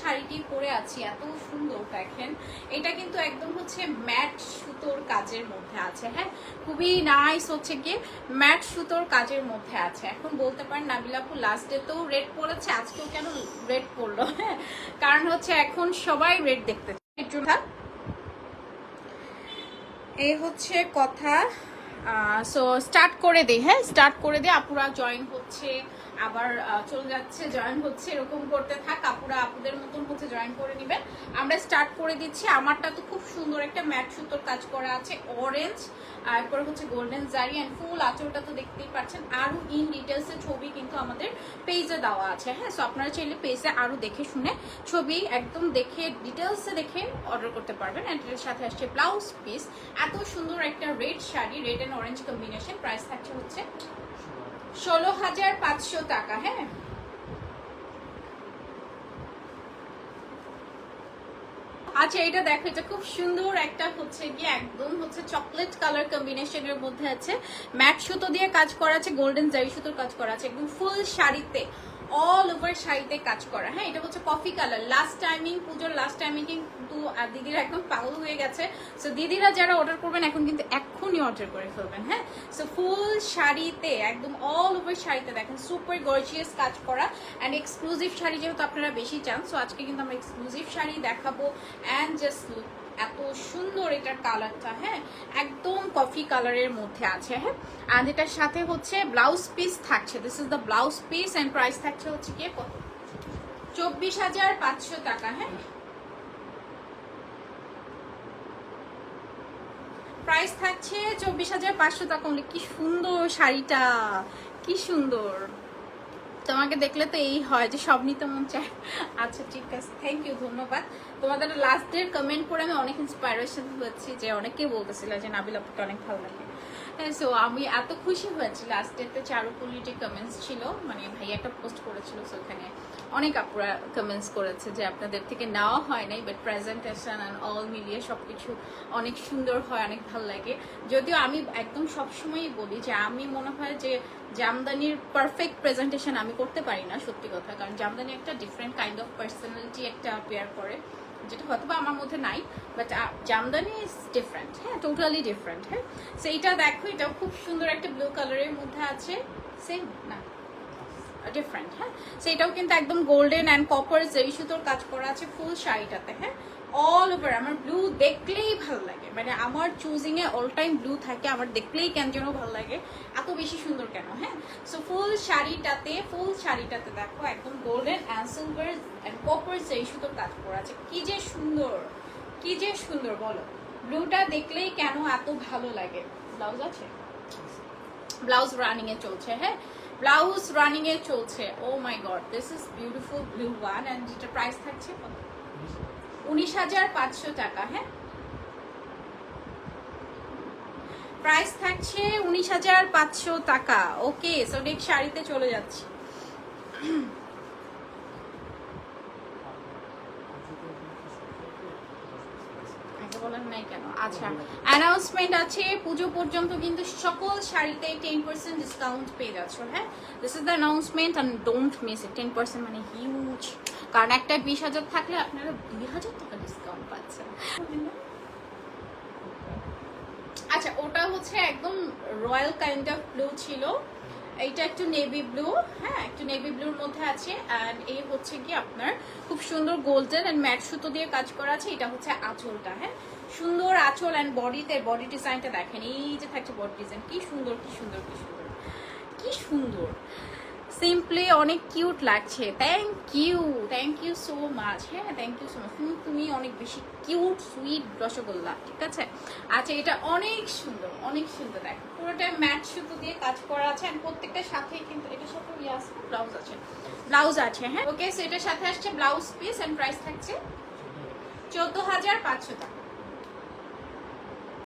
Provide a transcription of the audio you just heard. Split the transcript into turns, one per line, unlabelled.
শাড়িটি পরে আছি, এত সুন্দর দেখেন। এটা কিন্তু একদম হচ্ছে ম্যাট সুতোর কাজের মধ্যে আছে হ্যাঁ? খুবই নাইস হচ্ছে কি ম্যাট সুতোর কাজের মধ্যে আছে। এখন বলতে পারেন নাবিলাপু লাস্ট তো রেড পড়েছে আজকেও কেন রেড পড়ল হ্যাঁ? কারণ হচ্ছে এখন সবাই রেড দেখতে। একটু এই হচ্ছে কথা। সো স্টার্ট করে দিই হ্যাঁ? স্টার্ট করে দিই আপুরা জয়েন হচ্ছে, আবার চলে যাচ্ছে জয়েন হচ্ছে, এরকম করতে থাক, আপুরা আপুদের মতন হচ্ছে জয়েন করে নেবেন আমরা স্টার্ট করে দিচ্ছি, আমারটা তো খুব সুন্দর একটা ম্যাট সুতোর কাজ করা আছে অরেঞ্জ এরপরে হচ্ছে গোল্ডেন জারি অ্যান্ড ফুল আঁচলটা তো দেখতেই পাচ্ছেন। আরও ইন ডিটেলসের ছবি কিন্তু আমাদের পেজে দেওয়া আছে হ্যাঁ? সো আপনারা চাইলে পেজে আরও দেখে শুনে ছবি একদম দেখে ডিটেলসে দেখে অর্ডার করতে পারবেন অ্যান্ড সাথে আসছে ব্লাউজ পিস এত সুন্দর একটা red sari red and orange combination price থাকছে হচ্ছে ষোলো হাজার পাঁচশো টাকা হ্যাঁ? আচ্ছা এটা দেখো, এটা খুব সুন্দর একটা হচ্ছে গিয়ে একদম হচ্ছে চকলেট কালার কম্বিনেশনের মধ্যে আছে। ম্যাট সুতো দিয়ে কাজ করা আছে গোল্ডেন জারি সুতোর কাজ করা আছে, একদম ফুল শাড়িতে। অল ওভার শাড়িতে কাজ করা। হ্যাঁ এটা হচ্ছে কফি কালার লাস্ট টাইমিং পুজোর লাস্ট টাইমিং কিন্তু দিদিরা একদম পাগল হয়ে গেছে। সো দিদিরা যারা অর্ডার করবেন, এখন কিন্তু এক্ষুনি অর্ডার করে ফেলবেন হ্যাঁ? সো ফুল শাড়িতে, একদম অল ওভার শাড়িতে দেখেন সুপার গর্জিয়াস কাজ করা। অ্যান্ড এক্সক্লুসিভ শাড়ি যেহেতু আপনারা বেশি চান সো আজকে কিন্তু আমরা এক্সক্লুসিভ শাড়ি দেখাবো। অ্যান্ড জাস্ট লুক এত সুন্দর এটার কালারটা হ্যাঁ? একদম কফি কালারের মধ্যে আছে হ্যাঁ? আর এটার সাথে হচ্ছে ব্লাউজ পিস থাকছে। This is the blouse piece and price থাকছে হচ্ছে কি কত? চব্বিশ হাজার পাঁচশো টাকা হ্যাঁ? প্রাইস থাকছে চব্বিশ হাজার পাঁচশো টাকা। কি সুন্দর শাড়িটা, কি সুন্দর। তোমাকে দেখলে তো এই হয় যে সব নিতে মন চায়। আচ্ছা ঠিক আছে। থ্যাংক ইউ ধন্যবাদ। তোমাদের লাস্টের কমেন্ট করে আমি অনেক ইন্সপাইরেশন হচ্ছি যে অনেকেই বলতেছিল যে নাবিল আপুকে অনেক ভালো লাগে। সো আমি এত খুশি হয়েছি। লাস্ট চারুকুলি যে কমেন্টস ছিল মানে ভাই একটা পোস্ট করেছিল সো ওখানে অনেক আপুরা কমেন্টস করেছে যে আপনাদের থেকে নেওয়া হয় নাই বাট প্রেজেন্টেশন অ্যান্ড অল মিলিয়ে সব কিছু অনেক সুন্দর হয়, অনেক ভালো লাগে। যদিও আমি একদম সবসময়ই বলি যে আমি মনে হয় যে জামদানির পারফেক্ট প্রেজেন্টেশন আমি করতে পারি না, সত্যি কথা। কারণ জামদানি একটা ডিফারেন্ট কাইন্ড অফ পার্সোনালিটি একটা পেয়ার করে। যেটা হয়তো বা আমার মধ্যে নাই বাট জামদানি ইজ ডিফারেন্ট হ্যাঁ টোটালি ডিফারেন্ট হ্যাঁ। সো এটা দেখো, এটাও খুব সুন্দর একটা ব্লু কালারের মধ্যে আছে। সেম না। ডিফারেন্ট হ্যাঁ? সেটাও কিন্তু একদম গোল্ডেন অ্যান্ড কপার জেরি সুতোর কাজ করা আছে ফুল শাড়িটাতে হ্যাঁ? অল ওভার আমার ব্লু দেখলেই ভালো লাগে। মানে আমার choosing a all time blue থাকে, আমার দেখলেই কেন যেন ভালো লাগে। এত বেশি সুন্দর কেন হ্যাঁ? সো ফুল শাড়িটাতে ফুল শাড়িটাতে দেখো, একদম golden and silver and copper zari সুতোর কাজ করা আছে। কি যে সুন্দর, কি যে সুন্দর, বলো। ব্লুটা দেখলেই কেন এত ভালো লাগে? ব্লাউজ আছে? ব্লাউজ রানিং এ চলছে হ্যাঁ? ব্লাউজ রানিং এ চলছে। ও my god this is beautiful blue one and যেটা প্রাইস থাকছে? উনিশ হাজার পাঁচশো টাকা হ্যাঁ? প্রাইস থাকছে উনিশ হাজার পাঁচশো টাকা। ওকে সো নেক্সট শাড়িতে চলে যাচ্ছি। কেন? আচ্ছা অ্যানাউন্সমেন্ট আছে, পুজো পর্যন্ত কিন্তু সকল শাড়িতে টেন পার্সেন্ট ডিসকাউন্ট পেয়ে যাচ্ছ হ্যাঁ? This is the announcement and don't miss it ten percent মানে হিউজ কারণ একটা বিশ হাজার থাকলে আপনারা দুই হাজার টাকা ডিসকাউন্ট পাচ্ছেন। আচ্ছা ওটা হচ্ছে একদম রয়্যাল কাইন্ড অফ ব্লু ছিল। এইটা একটু নেভি ব্লু হ্যাঁ একটু নেভি ব্লুর মধ্যে আছে অ্যান্ড এই হচ্ছে কি আপনার খুব সুন্দর গোল্ডেন অ্যান্ড ম্যাট সুতো দিয়ে কাজ করা আছে, এটা হচ্ছে আঁচলটা হ্যাঁ। সুন্দর আঁচল অ্যান্ড বডিতে বডি ডিজাইনটা দেখেন, এই যে থাকছে বডি ডিজাইন কি সুন্দর কি সুন্দর কি সুন্দর। কি সুন্দর। সিম্পলি অনেক কিউট লাগছে। Thank you thank you so much হ্যাঁ থ্যাংক ইউ সো মাচ তুমি অনেক বেশি কিউট সুইট রসগোল্লা, ঠিক আছে? আচ্ছা এটা অনেক সুন্দর অনেক সুন্দর। দেখো, পুরোটা ম্যাট সুতো দিয়ে কাজ করা আছে আর প্রত্যেকটার সাথে কিন্তু এটার সাথে ইয়ে আছে ব্লাউজ আছে। ব্লাউজ আছে হ্যাঁ? ওকে সো এটার সাথে আসছে ব্লাউজ পিস অ্যান্ড প্রাইস থাকছে চোদ্দ হাজার পাঁচশো টাকা।